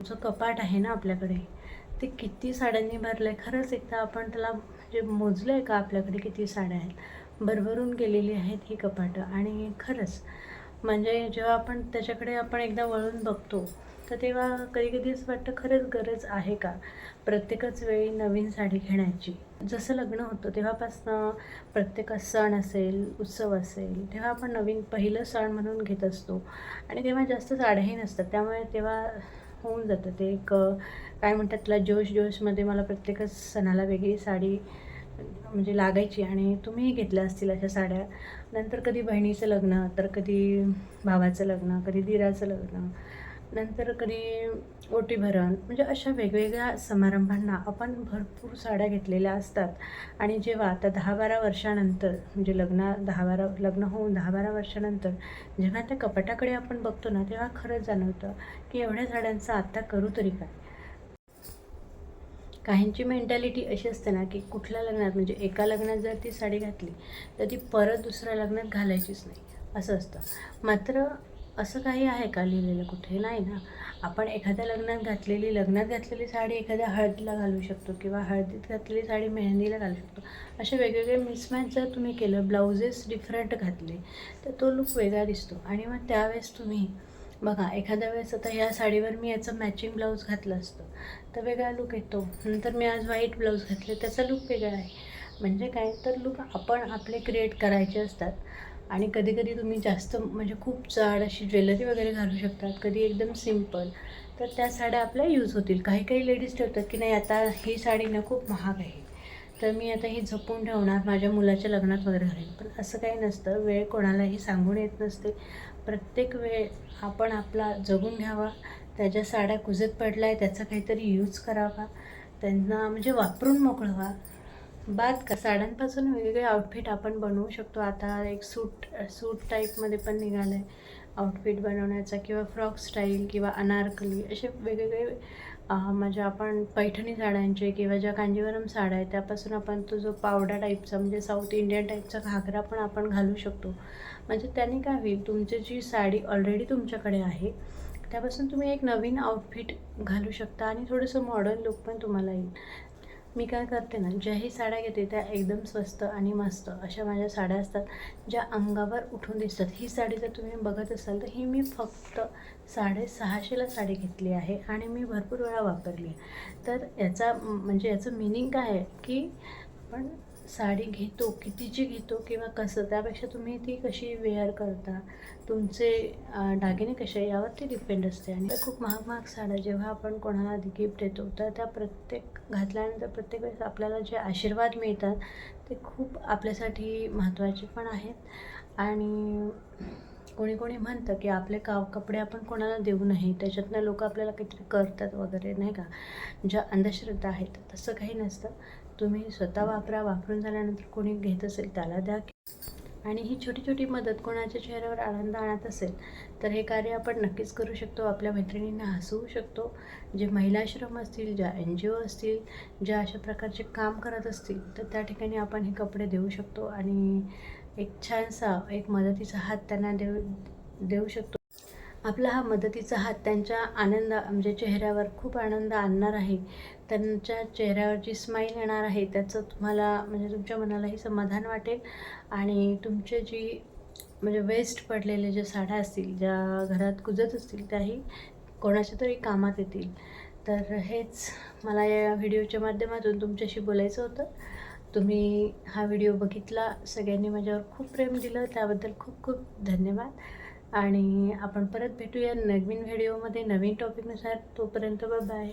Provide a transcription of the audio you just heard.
जो कपाट आहे ना आपल्याकडे ते किती साड्यांनी भरलं आहे खरंच एकदा आपण त्याला म्हणजे मोजलं आहे का आपल्याकडे किती साड्या आहेत? भरभरून गेलेली आहेत ही कपाटं. आणि खरंच म्हणजे जेव्हा आपण त्याच्याकडे आपण एकदा वळून बघतो तर तेव्हा कधी कधी असं वाटतं खरंच गरज आहे का प्रत्येकच वेळी नवीन साडी घेण्याची? जसं लग्न होतं तेव्हापासनं प्रत्येक सण असेल उत्सव असेल तेव्हा आपण नवीन पहिलं सण म्हणून घेत असतो. आणि तेव्हा जास्त साड्याही नसतात. त्यामुळे तेव्हा होऊन जातं ते एक काय म्हणतात त्याला जोश जोशमध्ये मला प्रत्येकच सणाला वेगळी साडी म्हणजे लागायची आणि तुम्हीही घेतल्या असतील अशा साड्या. नंतर कधी बहिणीचं लग्न तर कधी भावाचं लग्न कधी दिराचं लग्न नंतर कधी ओटी भरण म्हणजे अशा वेगवेगळ्या समारंभांना आपण भरपूर साड्या घेतलेल्या असतात. आणि जेव्हा आता दहा बारा वर्षानंतर म्हणजे लग्न दहा बारा लग्न होऊन दहा बारा वर्षानंतर जेव्हा त्या कपाटाकडे आपण बघतो ना तेव्हा खरंच जाणवतं की एवढ्या साड्यांचं आत्ता करू तरी काय? काहींची मेंटॅलिटी अशी असते ना की कुठल्या लग्नात म्हणजे एका लग्नात जर ती साडी घातली तर ती परत दुसऱ्या लग्नात घालायचीच नाही. असं असतं. मात्र असं काही आहे का लिहिलेलं? कुठे? नाही ना. आपण एखाद्या लग्नात घातलेली लग्नात घातलेली साडी एखाद्या हळदीला घालू शकतो किंवा हळदीत घातलेली साडी मेहंदीला घालू शकतो. असे वेगवेगळे मिसमॅच जर तुम्ही केलं ब्लाउजेस डिफरंट घातले तर तो लुक वेगळा दिसतो. आणि मग त्यावेळेस तुम्ही बघा एखाद्या वेळेस आता ह्या साडीवर मी याचं मॅचिंग ब्लाऊज घातलं असतं तर वेगळा लुक येतो. नंतर मी आज व्हाईट ब्लाऊज घातले त्याचा लुक वेगळा आहे. म्हणजे काय? तर लुक आपण आपले क्रिएट करायचे असतात. आणि कधी कधी तुम्ही जास्त म्हणजे खूप जाड अशी ज्वेलरी वगैरे घालू शकतात कधी एकदम सिंपल तर त्या साड्या आपल्या यूज होतील. काही काही लेडीज ठेवतात की नाही आता ही साडी ना खूप महाग आहे. तर मी आता ही जपून ठेवणार माझ्या मुलाच्या लग्नात वगैरे घालेन. पण असं काही नसतं वेळ कोणालाही सांगून येत नसते. प्रत्येक वेळ आपण आपला जगून घ्यावा. त्याच्या साड्या कुजत पडल्या आहे त्याचा काहीतरी यूज करावा. त्यांना म्हणजे वापरून मोकळवा. बाद का साड्यांपासून वेगवेगळे आउटफिट आपण बनवू शकतो. आता एक सूट सूट टाईपमध्ये पण निघालं आहे आउटफिट बनवण्याचा किंवा फ्रॉक स्टाईल किंवा अनारकली असे वेगवेगळे म्हणजे आपण पैठणी साड्यांचे किंवा ज्या कांजीवरम साड्या आहेत त्यापासून आपण तो जो पावडा टाईपचा म्हणजे साऊथ इंडियन टाईपचा घागरा पण आपण घालू शकतो. म्हणजे त्याने काय होईल तुमची जी साडी ऑलरेडी तुमच्याकडे आहे त्यापासून तुम्ही एक नवीन आउटफिट घालू शकता आणि थोडंसं मॉडर्न लुक पण तुम्हाला येईल. मी काय करते ना ज्याही साड्या घेते त्या एकदम स्वस्त आणि मस्त अशा माझ्या साड्या असतात ज्या अंगावर उठून दिसतात. ही साडी जर तुम्ही बघत असाल तर ही मी फक्त साडेसहाशेला साडी घेतली आहे आणि मी भरपूर वेळा वापरली आहे. तर याचा म्हणजे याचं मिनिंग काय आहे की आपण साडी घेतो कितीची घेतो किंवा कसं त्यापेक्षा तुम्ही ती कशी वेअर करता? तुमचे दागिने कसे यावरती डिपेंड असते. आणि खूप महाग महाग साड्या जेव्हा आपण कोणाला गिफ्ट देतो तर त्या प्रत्येक घातल्यानंतर प्रत्येक वेळेस आपल्याला जे आशीर्वाद मिळतात ते खूप आपल्यासाठी महत्त्वाचे पण आहेत. आणि कोणी कोणी म्हणतं की आपले का कपडे आपण कोणाला देऊ नये त्याच्यातनं लोक आपल्याला काहीतरी करतात वगैरे नाही का? ज्या अंधश्रद्धा आहेत तसं काही नसतं. तुम्ही स्वतः वापरा वापरून झाल्यानंतर कोणी घेत असेल त्याला द्या आणि ही छोटी छोटी मदत कोणाच्या चेहऱ्यावर आनंद आणत असेल तर हे कार्य आपण नक्कीच करू शकतो. आपल्या मैत्रिणींना हसवू शकतो. जे महिलाश्रम असतील ज्या एन जी ओ असतील ज्या अशा प्रकारचे काम करत असतील तर त्या ठिकाणी आपण हे कपडे देऊ शकतो. आणि एक छानसा एक मदतीचा हात त्यांना देऊ देऊ शकतो. आपला हा मदतीचा हात त्यांच्या आनंद म्हणजे चेहऱ्यावर खूप आनंद आणणार आहे. त्यांच्या चेहऱ्यावर जी स्माईल येणार आहे. त्याचं तुम्हाला म्हणजे तुमच्या मनालाही समाधान वाटेल. आणि तुमचे जी म्हणजे वेस्ट पडलेले ज्या साड्या असतील ज्या घरात कुजत असतील त्याही कोणाच्या तरी कामात येतील. तर हेच मला या व्हिडिओच्या माध्यमातून तुमच्याशी बोलायचं होतं. तुम्ही हा व्हिडिओ बघितला सगळ्यांनी माझ्यावर खूप प्रेम दिलं. त्याबद्दल खूप खूप धन्यवाद. आणि आपण परत भेटूया नवीन व्हिडिओमध्ये नवीन टॉपिकनुसार तोपर्यंत बाय